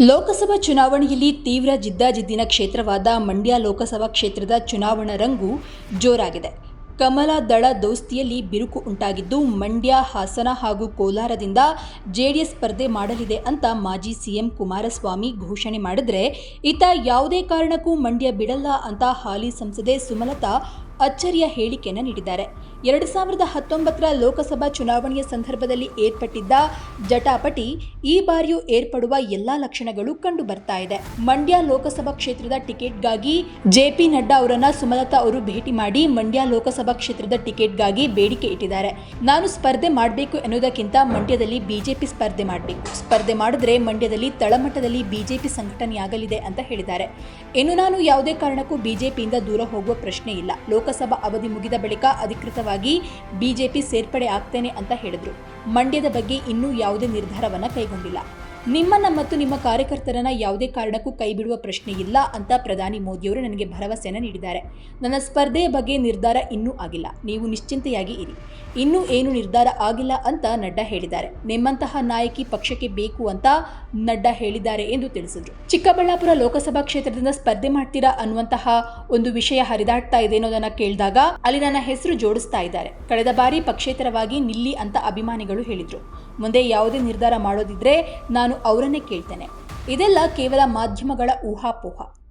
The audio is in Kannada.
ಲೋಕಸಭಾ ಚುನಾವಣೆಯಲ್ಲಿ ತೀವ್ರ ಜಿದ್ದಾಜಿದ್ದಿನ ಕ್ಷೇತ್ರವಾದ ಮಂಡ್ಯ ಲೋಕಸಭಾ ಕ್ಷೇತ್ರದ ಚುನಾವಣಾ ರಂಗು ಜೋರಾಗಿದೆ. ಕಮಲ ದಳ ದೋಸ್ತಿಯಲ್ಲಿ ಬಿರುಕು ಉಂಟಾಗಿದ್ದು ಮಂಡ್ಯ, ಹಾಸನ ಹಾಗೂ ಕೋಲಾರದಿಂದ ಜೆಡಿಎಸ್ ಸ್ಪರ್ಧೆ ಮಾಡಲಿದೆ ಅಂತ ಮಾಜಿ ಸಿಎಂ ಕುಮಾರಸ್ವಾಮಿ ಘೋಷಣೆ ಮಾಡಿದರೆ ಈತ ಯಾವುದೇ ಕಾರಣಕ್ಕೂ ಮಂಡ್ಯ ಬಿಡಲ್ಲ ಅಂತ ಹಾಲಿ ಸಂಸದೆ ಸುಮಲತಾ ಅಚ್ಚರಿಯ ಹೇಳಿಕೆಯನ್ನು ನೀಡಿದ್ದಾರೆ. ಎರಡು ಸಾವಿರದ ಹತ್ತೊಂಬತ್ತರ ಲೋಕಸಭಾ ಚುನಾವಣೆಯ ಸಂದರ್ಭದಲ್ಲಿ ಏರ್ಪಟ್ಟಿದ್ದ ಜಟಾಪಟಿ ಈ ಬಾರಿಯೂ ಏರ್ಪಡುವ ಎಲ್ಲಾ ಲಕ್ಷಣಗಳು ಕಂಡು ಬರ್ತಾ ಇದೆ. ಮಂಡ್ಯ ಲೋಕಸಭಾ ಕ್ಷೇತ್ರದ ಟಿಕೆಟ್ಗಾಗಿ ಜೆಪಿ ನಡ್ಡಾ ಅವರನ್ನ ಸುಮಲತಾ ಅವರು ಭೇಟಿ ಮಾಡಿ ಮಂಡ್ಯ ಲೋಕಸಭಾ ಕ್ಷೇತ್ರದ ಟಿಕೆಟ್ಗಾಗಿ ಬೇಡಿಕೆ ಇಟ್ಟಿದ್ದಾರೆ. ನಾನು ಸ್ಪರ್ಧೆ ಮಾಡಬೇಕು ಎನ್ನುವುದಕ್ಕಿಂತ ಮಂಡ್ಯದಲ್ಲಿ ಬಿಜೆಪಿ ಸ್ಪರ್ಧೆ ಮಾಡಬೇಕು. ಸ್ಪರ್ಧೆ ಮಾಡಿದ್ರೆ ಮಂಡ್ಯದಲ್ಲಿ ತಳಮಟ್ಟದಲ್ಲಿ ಬಿಜೆಪಿ ಸಂಘಟನೆಯಾಗಲಿದೆ ಅಂತ ಹೇಳಿದ್ದಾರೆ. ಇನ್ನು ನಾನು ಯಾವುದೇ ಕಾರಣಕ್ಕೂ ಬಿಜೆಪಿಯಿಂದ ದೂರ ಹೋಗುವ ಪ್ರಶ್ನೆ ಇಲ್ಲ. ಲೋಕಸಭಾ ಅವಧಿ ಮುಗಿದ ಬಳಿಕ ಅಧಿಕೃತವಾಗಿ ಬಿಜೆಪಿ ಸೇರ್ಪಡೆ ಆಗ್ತೇನೆ ಅಂತ ಹೇಳಿದ್ರು. ಮಂಡ್ಯದ ಬಗ್ಗೆ ಇನ್ನೂ ಯಾವುದೇ ನಿರ್ಧಾರವನ್ನ ಕೈಗೊಂಡಿಲ್ಲ. ನಿಮ್ಮನ್ನ ಮತ್ತು ನಿಮ್ಮ ಕಾರ್ಯಕರ್ತರನ್ನ ಯಾವುದೇ ಕಾರಣಕ್ಕೂ ಕೈ ಬಿಡುವ ಪ್ರಶ್ನೆ ಇಲ್ಲ ಅಂತ ಪ್ರಧಾನಿ ಮೋದಿಯವರು ನನಗೆ ಭರವಸೆಯನ್ನು ನೀಡಿದ್ದಾರೆ. ನನ್ನ ಸ್ಪರ್ಧೆಯ ಬಗ್ಗೆ ನಿರ್ಧಾರ ಇನ್ನೂ ಆಗಿಲ್ಲ. ನೀವು ನಿಶ್ಚಿಂತೆಯಾಗಿ ಇರಿ. ಇನ್ನೂ ಏನು ನಿರ್ಧಾರ ಆಗಿಲ್ಲ ಅಂತ ನಡ್ಡಾ ಹೇಳಿದ್ದಾರೆ. ನಿಮ್ಮಂತಹ ನಾಯಕಿ ಪಕ್ಷಕ್ಕೆ ಬೇಕು ಅಂತ ನಡ್ಡಾ ಹೇಳಿದ್ದಾರೆ ಎಂದು ತಿಳಿಸಿದ್ರು. ಚಿಕ್ಕಬಳ್ಳಾಪುರ ಲೋಕಸಭಾ ಕ್ಷೇತ್ರದಿಂದ ಸ್ಪರ್ಧೆ ಮಾಡ್ತೀರಾ ಅನ್ನುವಂತಹ ಒಂದು ವಿಷಯ ಹರಿದಾಡ್ತಾ ಇದೆ ಅನ್ನೋದನ್ನ ಕೇಳಿದಾಗ ಅಲ್ಲಿ ನನ್ನ ಹೆಸರು ಜೋಡಿಸ್ತಾ ಇದ್ದಾರೆ. ಕಳೆದ ಬಾರಿ ಪಕ್ಷೇತರವಾಗಿ ನಿಲ್ಲಿ ಅಂತ ಅಭಿಮಾನಿಗಳು ಹೇಳಿದ್ರು. ಮುಂದೆ ಯಾವುದೇ ನಿರ್ಧಾರ ಮಾಡೋದಿದ್ರೆ ನಾನು ಅವರನ್ನೇ ಕೇಳ್ತೇನೆ. ಇದೆಲ್ಲ ಕೇವಲ ಮಾಧ್ಯಮಗಳ ಊಹಾಪೋಹ.